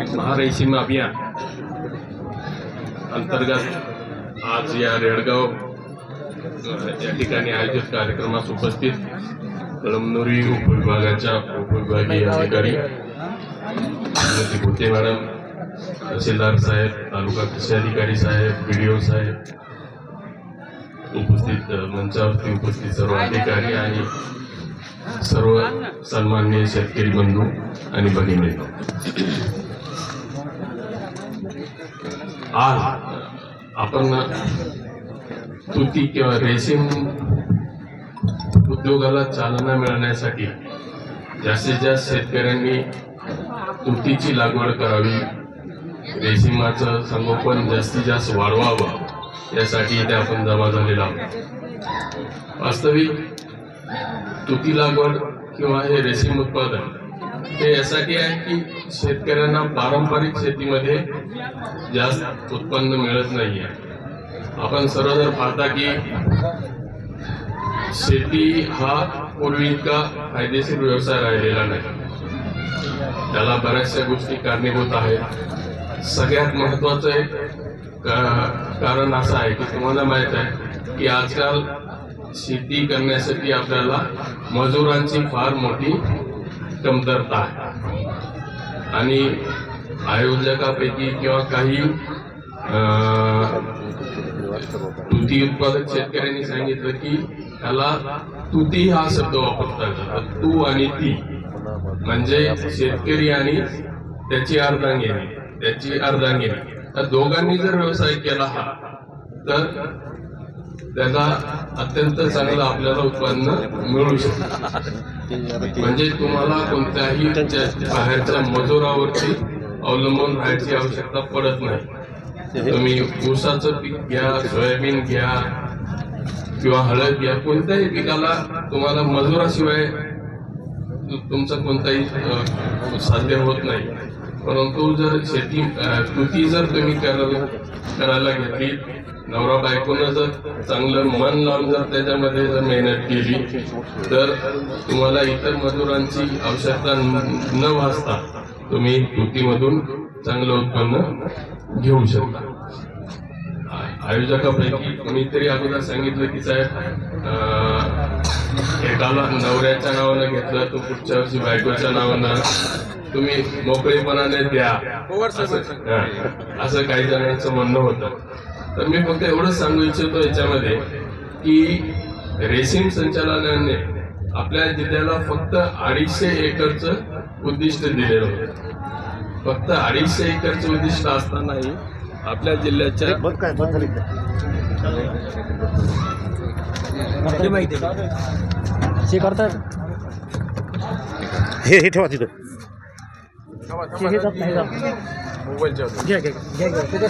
महारेशीम अभियान अंतर्गत आज या रेडगाव या ठिकाणी आयोजित कार्यक्रमास उपस्थित कळमनुरी उपविभागाच्या उपविभागीय अधिकारी श्रीमती भुते मॅडम तहसीलदार साहेब तालुका कृषी अधिकारी साहेब बी डी ओ साहेब उपस्थित मंचावरती उपस्थित सर्व अधिकारी आणि सर्व सन्मान्य शेतकरी बंधू आणि भगिनी आज आपण तुती किंवा रेशीम उद्योगाला चालना मिळण्यासाठी जास्तीत जास्त शेतकऱ्यांनी तुतीची लागवड करावी. रेशीमाचं संगोपन जास्तीत जास्त वाढवावं यासाठी इथे आपण जमा झालेलो आहोत. वास्तविक तुती लागवड किंवा हे रेशीम उत्पादन ते यासाठी आहे की शेतकऱ्यांना पारंपरिक शेतीमध्ये जास्त उत्पन्न मिळत नाही आहे आपण सर्व जर पाहता की शेती हा पूर्वी इतका फायदेशीर व्यवसाय राहिलेला नाही. त्याला बऱ्याचशा गोष्टी कारणीभूत आहेत. सगळ्यात महत्वाचं एक कारण असं आहे की तुम्हाला माहीत आहे की आजकाल शेती करण्यासाठी आपल्याला मजुरांची फार मोठी कमतरता आहे. आणि आयोजकापैकी किंवा काही तुती उत्पादक शेतकऱ्यांनी सांगितलं की त्याला तुती हा शब्द वापरता येतो. तू आणि ती. म्हणजे शेतकरी आणि त्याची अर्धांगिनी. त्याची अर्धांगिनी. त्या दोघांनी जर व्यवसाय केला हा तर त्याचा अत्यंत चांगलं आपल्याला उत्पन्न मिळू शकतं. म्हणजे तुम्हाला कोणत्याही बाहेरच्या मजुरावरती अवलंबून राहायची आवश्यकता पडत नाही. तुम्ही ऊसाचं पीक घ्या सोयाबीन घ्या किंवा हळद घ्या कोणत्याही पिकाला तुम्हाला मजुराशिवाय तुमचा तुमचं कोणताही साध्य होत नाही. परंतु जर शेती कृती जर तुम्ही करायला करायला घेतली नवरा बायकोनं जर चांगलं मन लावून जर त्याच्यामध्ये जर मेहनत केली तर तुम्हाला इतर मजुरांची आवश्यकता न भासता तुम्ही कृतीमधून चांगलं उत्पन्न घेऊ शकता. आयोजकापैकी कोणीतरी अगोदर सांगितलं की साहेब एकाला नवऱ्याच्या नावानं घेतलं तो पुढच्या वर्षी बायकोच्या नावानं. तुम्ही मोकळेपणाने द्या. असं काही जणांचं म्हणणं होतं. तर मी फक्त एवढंच सांगू इच्छितो याच्यामध्ये की रेशीम संचालनाने आपल्या जिल्ह्याला फक्त अडीचशे एकरचं उद्दिष्ट दिलेलं होतं. फक्त अडीचशे एकरचं उद्दिष्ट असतानाही आपल्या जिल्ह्याच्या हे हे ठेवा तिथं. हे